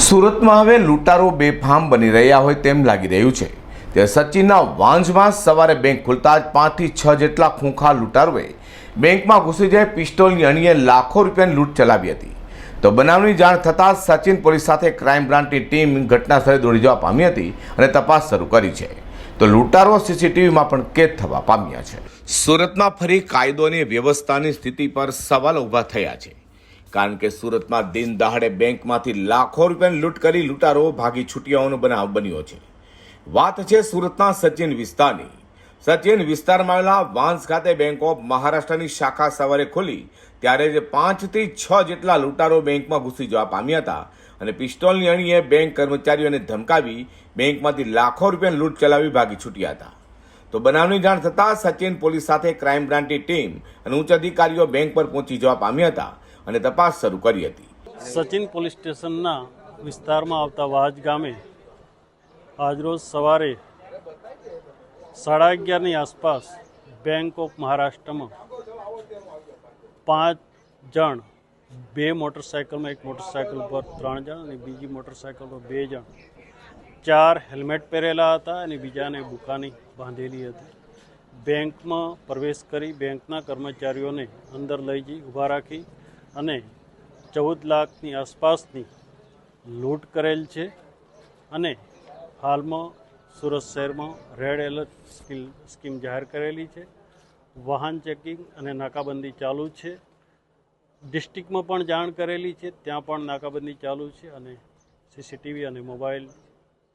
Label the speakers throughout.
Speaker 1: સુરતમાં હવે લૂંટારો બેફામ બની રહ્યા હોય તેમ લાગી રહ્યું છે. તે સચિનના વાંઝમાં સવારે બેંક ખુલતા જ પાંચથી છ જેટલા ખૂંખા લૂંટારોએ બેંકમાં ઘૂસી જઈ પિસ્તોલની અણીએ લાખો રૂપિયાની લૂંટ ચલાવી હતી. તો બનાવની જાણ થતાં સચિન પોલીસ સાથે ક્રાઇમ બ્રાન્ચની ટીમ ઘટના સ્થળે દોડી જવા પામી હતી અને તપાસ શરૂ કરી છે. તો લૂંટારો સીસીટીવીમાં પણ કેદ થવા પામ્યા છે. સુરતમાં ફરી કાયદો અને વ્યવસ્થાની સ્થિતિ પર સવાલ ઊભા થયા છે. કારણ કે સુરતમાં દિન દહાડે બેંકમાંથી લાખો રૂપિયાની લૂંટ કરી લૂંટારો ભાગી છૂટ્યાઓનો બનાવ બન્યો છે. વાત છે સુરતના સચિન વિસ્તારની. સચિન વિસ્તારમાં આવેલા વાંસ ખાતે બેંક ઓફ મહારાષ્ટ્રની શાખા સવારે ખોલી, ત્યારે જ પાંચથી છ જેટલા લૂંટારો બેંકમાં ઘૂસી જવા પામ્યા હતા અને પિસ્તોલની અણીએ બેંક કર્મચારીઓને ધમકાવી બેંકમાંથી લાખો રૂપિયાની લૂંટ ચલાવી ભાગી છૂટ્યા હતા. તો બનાવની જાણ થતાં સચિન પોલીસ સાથે ક્રાઇમ બ્રાન્ચની ટીમ અને ઉચ્ચ અધિકારીઓ બેંક પર પહોંચી જવા પામ્યા હતા. અને તપાસ શરૂ કરી હતી.
Speaker 2: સચિન પોલીસ સ્ટેશનના વિસ્તારમાં આવતા વાજ ગામે આજરોજ સવારે સાડા અગિયારની આસપાસ બેંક ઓફ મહારાષ્ટ્રમાં પાંચ જણ, બે મોટરસાયકલમાં, એક મોટરસાયકલ પર ત્રણ જણ અને બીજી મોટરસાયકલ પર બે જણ, ચાર હેલ્મેટ પહેરેલા હતા અને બીજાને બુકાની બાંધેલી હતી. બેંકમાં પ્રવેશ કરી બેંકના કર્મચારીઓને અંદર લઈ જઈ, ઊભા રાખી અને ચૌદ લાખની આસપાસની લૂંટ કરેલ છે અને હાલમાં સુરત શહેરમાં રેડ એલર્ટ સ્કીલ સ્કીમ જાહેર કરેલી છે. વાહન ચેકિંગ અને નાકાબંધી ચાલુ છે. ડિસ્ટ્રિક્ટમાં પણ જાણ કરેલી છે. ત્યાં પણ નાકાબંધી ચાલુ છે અને સીસીટીવી અને મોબાઈલ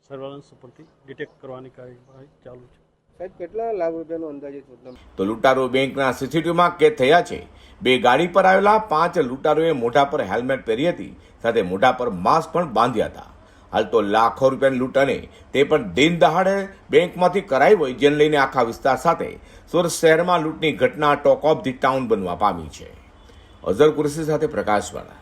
Speaker 2: સર્વેલન્સ ઉપરથી ડિટેક્ટ કરવાની કાર્યવાહી ચાલુ છે.
Speaker 3: સાહેબ, કેટલા લાખ રૂપિયાનો અંદાજિત મુદ્દામ
Speaker 1: તો લૂંટારો બેંકના સીસીટીવીમાં કેદ થયા છે. બે ગાડી પર આવેલા પાંચ લૂંટારોએ મોઢા પર હેલ્મેટ પહેરી હતી, સાથે મોઢા પર માસ્ક પણ બાંધ્યા હતા. હાલ તો લાખો રૂપિયાની લૂંટ અને તે પણ દિન દહાડે બેંકમાંથી કરાઈ હોય જેને લઈને આખા વિસ્તાર સાથે સુરત શહેરમાં લૂંટની ઘટના ટોક ઓફ ધી ટાઉન બનવા પામી છે. અઝર કુરસી સાથે પ્રકાશવાળા.